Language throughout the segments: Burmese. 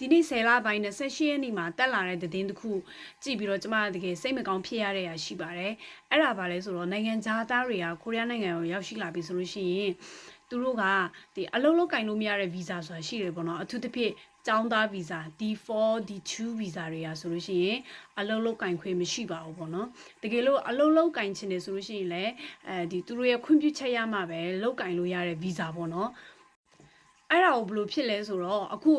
ဒီနေ့10လပိုင်း28ရက်နေ့မှာတက်လာတဲ့သတင်းတစ်ခုကြည့်ပြီးတော့ကျမတကယ်စိတ်မကောင်းဖြစ်ရတဲ့ရာရှိပါတယ်အဲ့ဒါပါလဲဆိုတော့နိုင်ငံခြားသားတွေကကိုရီးယားနိုင်ငံကိုရောက်ရှိလာပြီဆိုလို့ရှိရင်သူတို့ကဒီအလုံးလုံးကင်လို့မရတဲ့ဗီဇာဆိုတာရှိတယ်ပေါ့နော်အထူးသဖြင့်ကျောင်းသားဗီဇာ D4 D2 ဗီဇာတွေကဆိုလို့ရှိရင်အလုံးလုံးကင်ခွင့်မရှိပါဘူးပေါ့နော်တကယ်လို့အလုံးလုံးကင်ချင်တယ်ဆိုလို့ရှိရင်လည်းအဲဒီသူတို့ရဲ့ခွင့်ပြုချက်ရမှပဲလောက်ကင်လို့ရတဲ့ဗီဇာပေါ့နော် အဲ့ဒါကိုဘယ်လိုဖြစ်လဲဆိုတော့အခု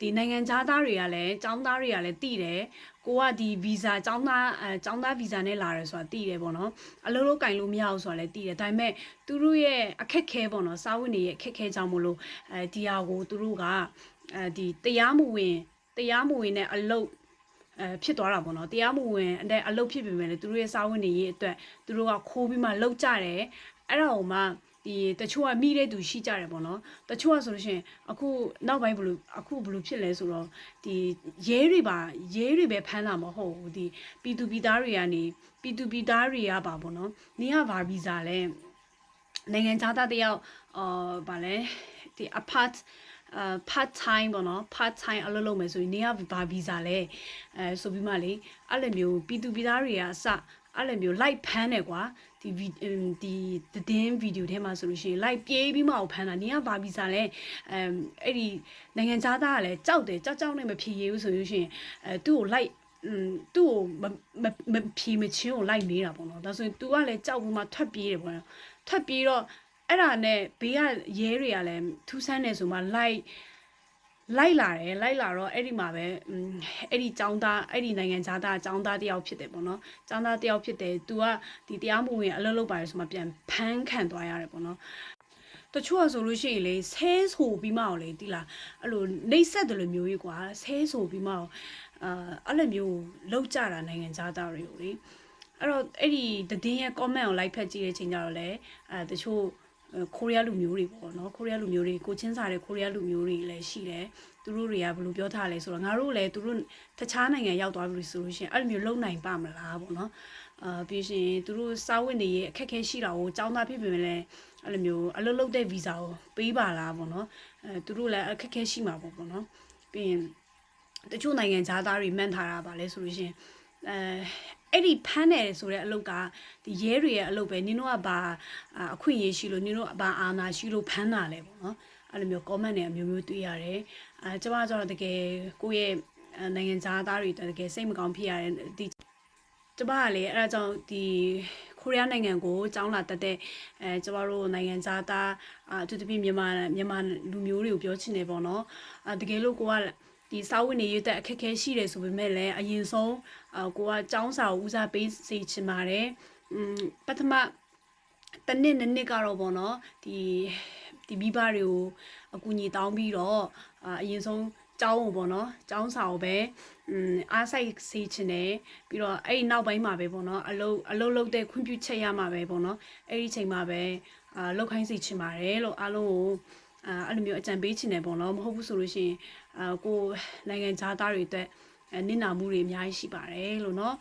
ဒီနိုင်ငံသားသားတွေကလည်းចောင်းသားတွေကလည်းတည်တယ်ကိုကဒီဗီဇာចောင်းသားအဲចောင်းသားဗီဇာနဲ့လာတယ်ဆိုတာတည်တယ်ပေါ့နော်အလုံးလုံးကင်လို့မရဘူးဆိုတာလည်းတည်တယ်ဒါပေမဲ့သူတို့ရဲ့အခက်ခဲပေါ့နော်စာဝတ်နေရဲ့အခက်ခဲကြောင့်မလို့အဲဒီဟာကိုသူတို့ကအဲဒီတရားမဝင်တရားမဝင်တဲ့အလုပ်အဲဖြစ်သွားတာပေါ့နော်တရားမဝင်တဲ့အလုပ်ဖြစ်ပေမဲ့လည်းသူတို့ရဲ့စာဝင်နေရေးအတွက်သူတို့ကခိုးပြီးမှလောက်ကြတယ် အဲ့ဒါကိုမှဒီတချို့ကမိတဲ့သူရှိကြတယ်ပေါ့နော်တချို့ကဆိုလို့ရှိရင်အခုနောက်ပိုင်းဘလို့အခုဘလို့ဖြစ်လဲဆိုတော့ဒီရဲတွေပါရဲတွေပဲဖမ်းတာမဟုတ်ဘူးဒီပီတူပီသားတွေကနေပီတူပီသားတွေကပါပေါ့နော်နေကဗာဗီဇာလဲနိုင်ငံသားသားတယောက်အာဗာလဲဒီ apart အာ part time ပေါ့နော် part time အလုပ်လုပ်မယ်ဆိုရင်နေကဘာဗီဇာလဲအဲဆိုပြီးမှလေအဲ့လိုမျိုးပီတူပီသားတွေကအစ အဲ့လိုမျိုး live ဖမ်းတယ်ကွာဒီဒီသတင်းဗီဒီယိုထဲမှာဆိုလို့ရှိရင် live ပြေးပြီးမှဖမ်းတာနေကဘာဗီဇာလဲအဲအဲ့ဒီနိုင်ငံသားသားကလည်းကြောက်တယ်ကြောက်ကြောက်နဲ့မဖြေရဘူးဆိုလို့ရှိရင်အဲသူ့ကို live อืมသူ့ကိုမမမဖြေမချင်းကိုလိုက်နေတာပေါ့နော်ဒါဆိုရင် तू ကလည်းကြောက်ပြီးမှထွက်ပြေးတယ်ပေါ့နော်ထွက်ပြေးတော့အဲ့ဒါနဲ့ဘေးကရဲတွေကလည်းထူးဆန်းတယ်ဆိုမှလိုက် လိုက်လာတယ်လိုက်လာတော့အဲ့ဒီမှာပဲอืมအဲ့ဒီចောင်းသားအဲ့ဒီနိုင်ငံသားသားចောင်းသားတယောက်ဖြစ်တယ်ပေါ့နော်ចောင်းသားတယောက်ဖြစ်တယ် तू ကဒီတရားမဝင်အလုပ်လုပ်ပါတယ်ဆိုမှပြန်ဖမ်းခံသွားရတယ်ပေါ့နော်တချို့ကဆိုလို့ရှိရင်လေဆဲဆိုပြီးမှောလေတိလားအဲ့လိုနှိမ့်ဆက်တယ်လို့မျိုးကြီးကွာဆဲဆိုပြီးမှောအာအဲ့လိုမျိုးလောက်ကြတာနိုင်ငံသားသားတွေကိုလေအဲ့တော့အဲ့ဒီတည်င်းရဲ့ comment ကို like ဖတ်ကြည့်တဲ့ချိန်ကျတော့လေအဲတချို့ကိုရီးယားလူမျိုးတွေပေါ့နော်ကိုရီးယားလူမျိုးတွေကိုချင်းစာတဲ့ကိုရီးယားလူမျိုးတွေလည်းရှိတယ် သူတို့တွေကဘယ်လိုပြောထားလဲဆိုတော့ငါတို့လည်းသူတို့တခြားနိုင်ငံရောက်သွားပြီဆိုလို့ရှိရင်အဲ့လိုမျိုးလုံနိုင်ပါမလားပေါ့နော်အာပြီးရှင်သူတို့စာဝတ်နေရေးအခက်အခဲရှိတာကိုចောင်းသားဖြစ်ပေမဲ့လည်းအဲ့လိုမျိုးအလုပ်လုပ်တဲ့ဗီဇာကိုပေးပါလားပေါ့နော်အဲသူတို့လည်းအခက်အခဲရှိမှာပေါ့ပေါ့နော်ပြီးရင်တချို့နိုင်ငံသားသားတွေမှန်းထားတာပါလဲဆိုလို့ရှိရင်အဲ အဲ့ဒီဖမ်းတယ်ဆိုတဲ့အလုပ်ကဒီရဲတွေရဲ့အလုပ်ပဲနင်တို့ကဘာအခွင့်အရေးရှိလို့နင်တို့ဘာအာဏာရှိလို့ဖမ်းတာလဲပေါ့နော်အဲ့လိုမျိုး comment တွေအမျိုးမျိုးတွေ့ရတယ်အဲကျွန်မကျတော့တကယ်ကိုယ့်ရဲ့နိုင်ငံသားသားတွေတကယ်စိတ်မကောင်းဖြစ်ရတယ်ဒီကျမကလေအဲ့ဒါကြောင့်ဒီကိုရီးယားနိုင်ငံကိုကျောင်းလာတက်တဲ့အဲကျမတို့နိုင်ငံသားသားအတူတူပြမြန်မာမြန်မာလူမျိုးတွေကိုပြောချင်တယ်ပေါ့နော်အတကယ်လို့ကိုက ဒီစာဝင်နေရေးတက်အခက်အခဲရှိတယ်ဆိုပေမဲ့လည်းအရင်ဆုံးအကိုကចောင်းစာကိုဦးစားပေးစေချင်ပါတယ်။음ပထမတနစ်နှစ်နှစ်ကတော့ဗောနော်ဒီဒီမိဘတွေကိုအကူအညီတောင်းပြီးတော့အရင်ဆုံးကျောင်းကိုပေါ့နော်ကျောင်းစာကိုပဲอืมအားဆိုင်စေချင်တယ်ပြီးတော့အဲ့ဒီနောက်ပိုင်းမှာပဲပေါ့နော်အလုပ်အလုပ်လုပ်တဲ့ခွင့်ပြုချက်ရမှာပဲပေါ့နော်အဲ့ဒီချိန်မှာပဲအာလောက်ခိုင်းစေချင်ပါတယ်လို့အားလုံးကို အဲ့လိုမျိုးအကြံပေးချင်တယ်ပေါ့နော်မဟုတ်ဘူးဆိုလို့ရှိရင်အကိုနိုင်ငံသားတွေအတွက်နင့်နာမှုတွေအများကြီးရှိပါတယ်လို့နော်